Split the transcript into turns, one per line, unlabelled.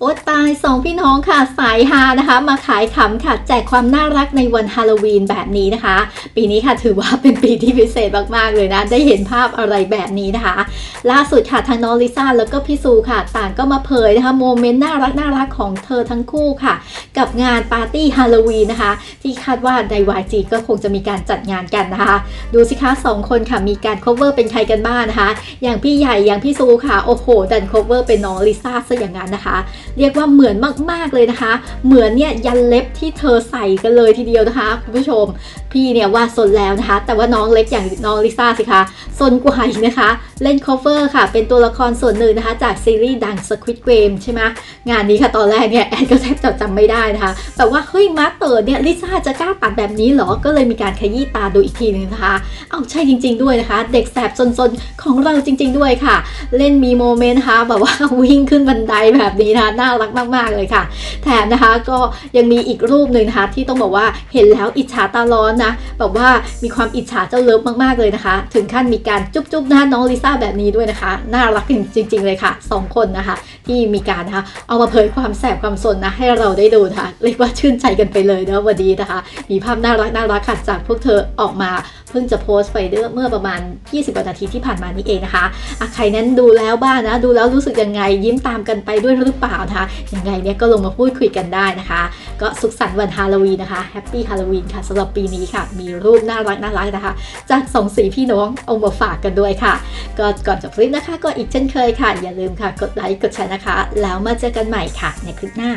โอ๊ตตายสองพี่น้องค่ะสายฮานะคะ มาขายขำค่ะ แจกความน่ารักในวันฮาโลวีนแบบนี้นะคะ ปีนี้ค่ะถือว่าเป็นปีที่พิเศษมากๆเลยนะ ได้เห็นภาพอะไรแบบนี้นะคะ ล่าสุดค่ะทางน้องลิซ่าแล้วก็พี่ซูค่ะ ต่างก็มาเผยนะคะโมเมนต์น่ารักน่ารักของเธอทั้งคู่ค่ะ กับงานปาร์ตี้ฮาโลวีนนะคะ ที่คาดว่าใน YG ก็คงจะมีการจัดงานกันนะคะ ดูสิคะสองคนค่ะมีการ cover เป็นใครกันบ้างนะคะ อย่างพี่ใหญ่อย่างพี่ซูค่ะโอ้โหดัน cover เป็นน้องลิซ่าซะอย่างนั้นนะคะ เรียกว่าเหมือนมากๆเลยนะคะ เหมือนเนี่ยยันเล็บที่เธอใส่กันเลยทีเดียวนะคะคุณผู้ชม พี่เนี่ยว่าซนแล้วนะคะ แต่ว่าน้องเล็กอย่างน้องลิซ่าสิคะซนกว่าอีกนะคะ เล่น cover ค่ะ เป็นตัวละครส่วนหนึ่งนะคะ จากซีรีส์ดัง Squid Game ใช่ไหมงานนี้ค่ะตอนแรกเนี่ยแอนก็แทบจะจำไม่ได้นะคะแต่ว่าเฮ้ยมาสเตอร์เนี่ยลิซ่าจะกล้าตัดแบบนี้เหรอก็เลยมีการขยี้ตาดูอีกทีหนึงนะคะเอาใช่จริง ๆด้วยนะคะ เด็กแสบซนๆของเราจริง ๆด้วยค่ะ เล่นมีโมเมนต์นะคะแบบว่าวิ่งขึ้นบันไดแบบนี้นะคะน่ารักมากๆเลยค่ะ แถมนะคะก็ยังมีอีกรูปหนึ่งนะคะที่ต้องบอกว่าเห็นแล้วอิจฉาตาร้อนนะแบบว่ามีความอิจฉาเจ้าเลิฟมากๆเลยนะคะ ถึงขั้นมีการจุ๊บๆนะคะน้องลิซ่าแบบนี้ด้วยนะคะ น่ารักจริง ๆ เลยค่ะสองคนนะคะ ที่มีการนะคะเอามาเผยความแสบความสนนะให้เราได้ดูนะคะเรียกว่าชื่นใจกันไปเลยนะวันนี้นะคะ มีภาพน่ารักน่ารักค่ะจากพวกเธอออกมา เพิ่งจะโพสต์ไปเมื่อประมาณ 20กว่านาทีที่ผ่านมานี้เองนะคะอะใครนั้นดูแล้วบ้างนะ ดูแล้วรู้สึกยังไงยิ้มตามกันไปด้วยหรือเปล่านะคะยังไงเนี่ยก็ลงมาพูดคุยกันได้นะคะ ก็สุขสันต์วันฮาโลวีนนะคะแฮปปี้ฮาโลวีนค่ะสำหรับปีนี้ค่ะ มีรูปน่ารักน่ารักนะคะ จากสองสีพี่น้องเอามาฝากกันด้วยค่ะ ก็ก่อนจบคลิปนะคะ ก็อีกเช่นเคยค่ะ อย่าลืมค่ะ กดไลค์กดแชร์นะคะ แล้วมาเจอกันใหม่ค่ะ ในคลิปหน้า